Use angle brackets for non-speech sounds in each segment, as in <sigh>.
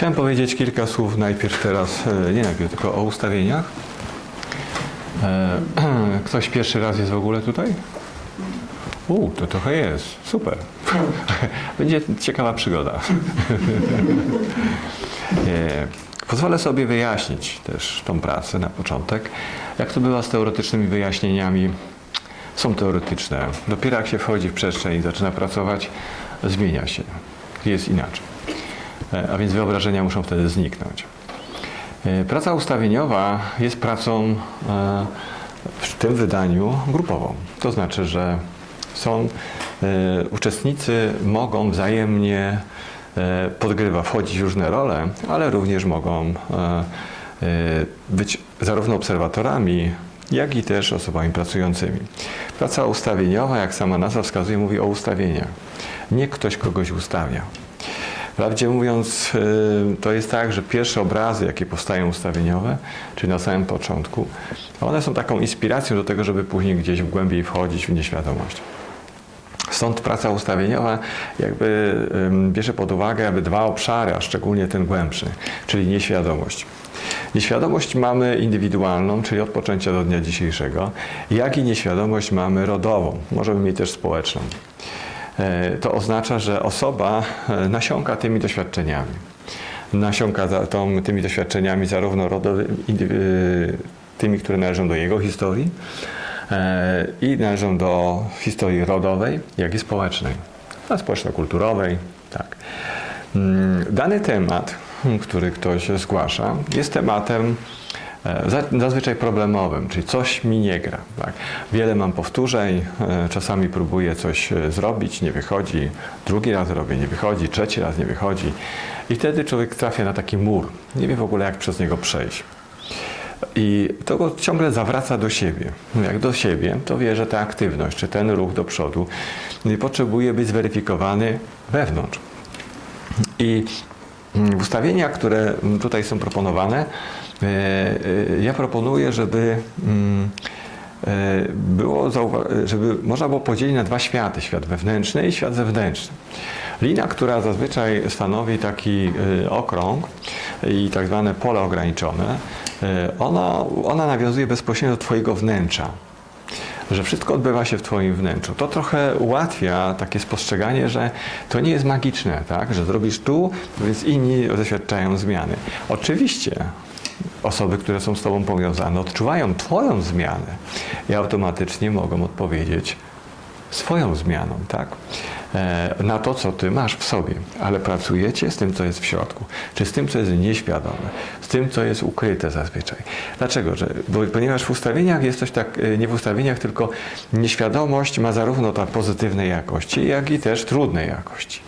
Chciałem powiedzieć kilka słów najpierw teraz, e, nie najpierw, tylko o ustawieniach. E, <clears throat> Ktoś pierwszy raz jest w ogóle tutaj? U, to trochę jest. Super. <laughs> Będzie ciekawa przygoda. <laughs> E, Pozwolę sobie wyjaśnić też tą pracę na początek. Jak to bywa z teoretycznymi wyjaśnieniami? Są teoretyczne. Dopiero jak się wchodzi w przestrzeń i zaczyna pracować, zmienia się. Jest inaczej. E, A więc wyobrażenia muszą wtedy zniknąć. E, Praca ustawieniowa jest pracą e, w tym wydaniu grupową. To znaczy, że są uczestnicy mogą wzajemnie podgrywa, wchodzić w różne role, ale również mogą być zarówno obserwatorami, jak i też osobami pracującymi. Praca ustawieniowa, jak sama nazwa wskazuje, mówi o ustawieniach. Nie ktoś kogoś ustawia. Wprawdzie mówiąc, y, to jest tak, że pierwsze obrazy, jakie powstają ustawieniowe, czyli na samym początku, one są taką inspiracją do tego, żeby później gdzieś w głębiej wchodzić w nieświadomość. Stąd praca ustawieniowa jakby bierze pod uwagę jakby dwa obszary, a szczególnie ten głębszy, czyli nieświadomość. Nieświadomość mamy indywidualną, czyli od poczęcia do dnia dzisiejszego, jak i nieświadomość mamy rodową, możemy mieć też społeczną. E, To oznacza, że osoba e, nasiąka tymi doświadczeniami. Nasiąka tą, tymi doświadczeniami zarówno y, tymi, które należą do jego historii e, i należą do historii rodowej, jak i społecznej, a społeczno-kulturowej. Tak. Mm, Dany temat, który ktoś zgłasza, jest tematem e, zazwyczaj problemowym, czyli coś mi nie gra. Tak? Wiele mam powtórzeń, e, czasami próbuję coś e, zrobić, nie wychodzi, drugi raz robię, nie wychodzi, trzeci raz nie wychodzi i wtedy człowiek trafia na taki mur, nie wie w ogóle jak przez niego przejść. I to go ciągle zawraca do siebie. Jak do siebie, to wie, że ta aktywność, czy ten ruch do przodu potrzebuje być zweryfikowany wewnątrz. I ustawienia, które mm, tutaj są proponowane, e, e, ja proponuję, żeby mm, e, było, żeby można było podzielić na dwa światy, świat wewnętrzny i świat zewnętrzny. Lina, która zazwyczaj stanowi taki okrąg i tak zwane pole ograniczone, ona, ona nawiązuje bezpośrednio do Twojego wnętrza że wszystko odbywa się w Twoim wnętrzu. To trochę ułatwia takie spostrzeganie, że to nie jest magiczne, tak? że zrobisz tu, więc inni doświadczają zmiany. Oczywiście osoby, które są z Tobą powiązane, odczuwają Twoją zmianę i automatycznie mogą odpowiedzieć swoją zmianą, tak? E, Na to, co ty masz w sobie, ale pracujecie z tym, co jest w środku, czy z tym, co jest nieświadome, z tym, co jest ukryte zazwyczaj. Dlaczego? Że, bo, ponieważ w ustawieniach jest coś tak, e, nie w ustawieniach, tylko nieświadomość ma zarówno ta pozytywnej jakości, jak i też trudnej jakości.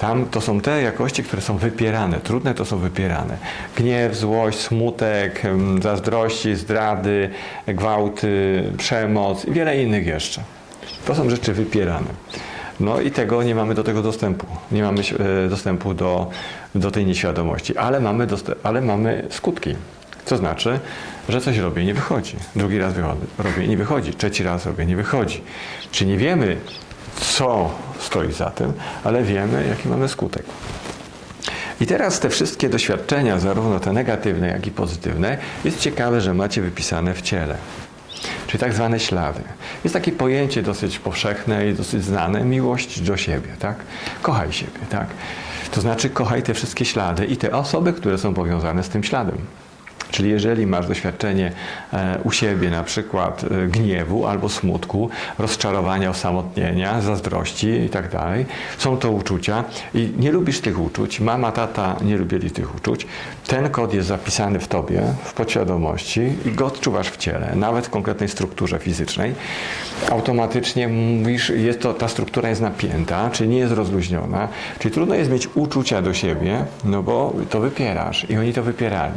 Tam to są te jakości, które są wypierane, trudne to są wypierane. Gniew, złość, smutek, zazdrości, zdrady, gwałty, przemoc i wiele innych jeszcze. To są rzeczy wypierane. No i tego nie mamy do tego dostępu. Nie mamy e, dostępu do, do tej nieświadomości, ale mamy, ale mamy skutki. Co znaczy, że coś robię nie wychodzi. Drugi raz robię nie wychodzi. Trzeci raz robię nie wychodzi. Czyli nie wiemy, co stoi za tym, ale wiemy, jaki mamy skutek. I teraz te wszystkie doświadczenia, zarówno te negatywne, jak i pozytywne, jest ciekawe, że macie wypisane w ciele. Czyli tak zwane ślady. Jest takie pojęcie dosyć powszechne i dosyć znane, miłość do siebie, tak? Kochaj siebie, tak? To znaczy kochaj te wszystkie ślady i te osoby, które są powiązane z tym śladem. Czyli jeżeli masz doświadczenie e, u siebie na przykład e, gniewu albo smutku, rozczarowania, osamotnienia, zazdrości i tak są to uczucia i nie lubisz tych uczuć, mama, tata nie lubili tych uczuć, ten kod jest zapisany w tobie, w podświadomości i go odczuwasz w ciele, nawet w konkretnej strukturze fizycznej. Automatycznie mówisz, jest to, ta struktura jest napięta, czyli nie jest rozluźniona, czyli trudno jest mieć uczucia do siebie, no bo to wypierasz i oni to wypierali.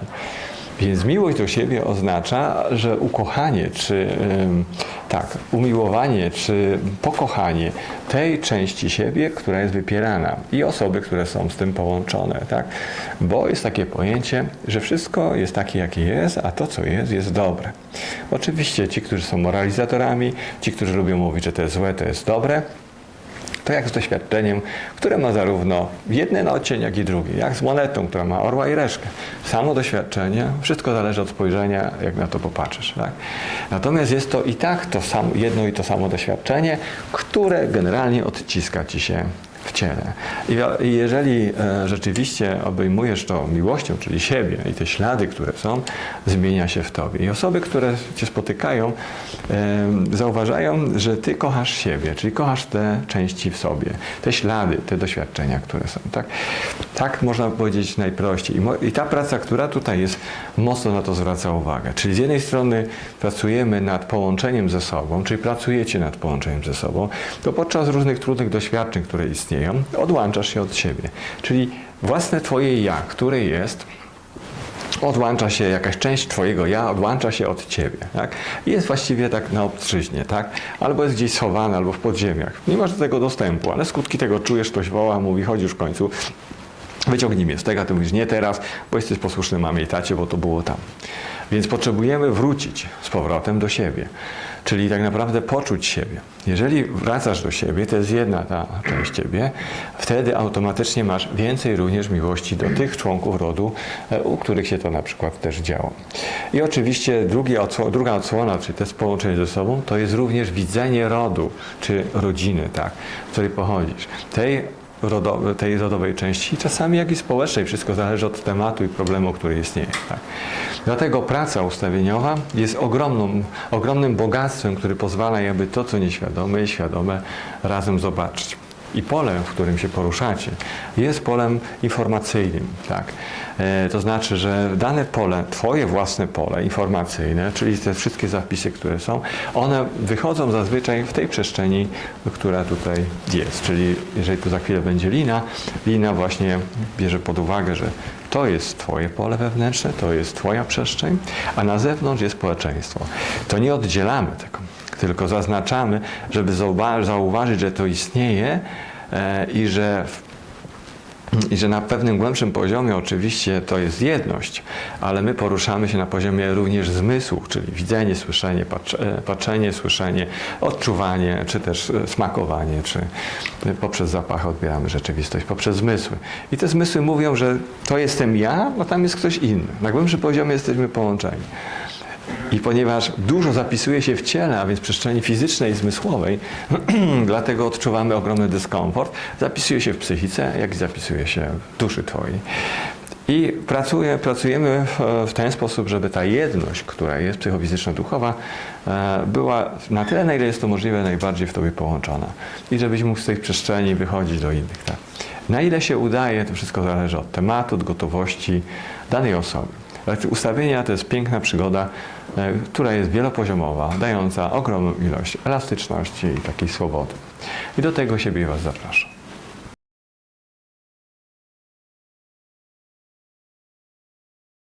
Więc miłość do siebie oznacza, że ukochanie, czy tak, umiłowanie, czy pokochanie tej części siebie, która jest wypierana i osoby, które są z tym połączone, tak? Bo jest takie pojęcie, że wszystko jest takie, jakie jest, a to, co jest, jest dobre. Oczywiście ci, którzy są moralizatorami, ci, którzy lubią mówić, że to jest złe, to jest dobre, To jak z doświadczeniem, które ma zarówno jeden odcień, jak i drugi. Jak z monetą, która ma orła i reszkę. Samo doświadczenie, wszystko zależy od spojrzenia, jak na to popatrzysz. Tak? Natomiast jest to i tak to samo, jedno i to samo doświadczenie, które generalnie odciska ci się w ciele. I jeżeli e, rzeczywiście obejmujesz to miłością, czyli siebie i te ślady, które są, zmienia się w tobie. I osoby, które cię spotykają, e, zauważają, że ty kochasz siebie, czyli kochasz te części w sobie, te ślady, te doświadczenia, które są. Tak, tak można powiedzieć najprościej. I ta praca, która tutaj jest, mocno na to zwraca uwagę. Czyli z jednej strony pracujemy nad połączeniem ze sobą, czyli pracujecie nad połączeniem ze sobą, to podczas różnych trudnych doświadczeń, które istnieją, odłączasz się od siebie. Czyli własne twoje ja, które jest, odłącza się jakaś część twojego ja, odłącza się od ciebie. Tak? I jest właściwie tak na obstrzyźnie, tak? Albo jest gdzieś schowane, albo w podziemiach. Nie masz do tego dostępu, ale skutki tego czujesz, ktoś woła, mówi, chodź już w końcu, wyciągnij mnie z tego, a ty mówisz, nie teraz, bo jesteś posłuszny mamie i tacie, bo to było tam. Więc potrzebujemy wrócić z powrotem do siebie. Czyli tak naprawdę poczuć siebie. Jeżeli wracasz do siebie, to jest jedna ta część ciebie, wtedy automatycznie masz więcej również miłości do tych członków rodu, e, u których się to na przykład też działo. I oczywiście druga odsłona, czyli to jest połączenie ze sobą, to jest również widzenie rodu, czy rodziny, tak, z której pochodzisz. Tej tej rodowej części, czasami jak i społecznej. Wszystko zależy od tematu i problemu, który istnieje. Tak. Dlatego praca ustawieniowa jest ogromną, ogromnym bogactwem, który pozwala jakby to, co nieświadome i świadome razem zobaczyć. I pole, w którym się poruszacie, jest polem informacyjnym. Tak? E, to znaczy, że dane pole, Twoje własne pole informacyjne, czyli te wszystkie zapisy, które są, one wychodzą zazwyczaj w tej przestrzeni, która tutaj jest. Czyli jeżeli tu za chwilę będzie lina, lina właśnie bierze pod uwagę, że to jest Twoje pole wewnętrzne, to jest Twoja przestrzeń, a na zewnątrz jest społeczeństwo. To nie oddzielamy tego, tylko zaznaczamy, żeby zauwa- zauważyć, że to istnieje e, i że i że na pewnym głębszym poziomie oczywiście to jest jedność, ale my poruszamy się na poziomie również zmysłów, czyli widzenie, słyszenie, e, patrzenie, słyszenie, odczuwanie, czy też e, smakowanie, czy poprzez zapachy odbieramy rzeczywistość, poprzez zmysły. I te zmysły mówią, że to jestem ja, a tam jest ktoś inny. Na głębszym poziomie jesteśmy połączeni. I ponieważ dużo zapisuje się w ciele, a więc przestrzeni fizycznej i zmysłowej, <clears throat> dlatego odczuwamy ogromny dyskomfort, zapisuje się w psychice, jak i zapisuje się w duszy Twojej. I pracuje, pracujemy w, w ten sposób, żeby ta jedność, która jest psychofizyczno-duchowa, e, była na tyle, na ile jest to możliwe, najbardziej w Tobie połączona. I żebyś mógł z tej przestrzeni wychodzić do innych. Tak? Na ile się udaje, to wszystko zależy od tematu, od gotowości danej osoby. Ustawienia to jest piękna przygoda, e, która jest wielopoziomowa, dająca ogromną ilość elastyczności i takiej swobody. I do tego siebie Was zapraszam.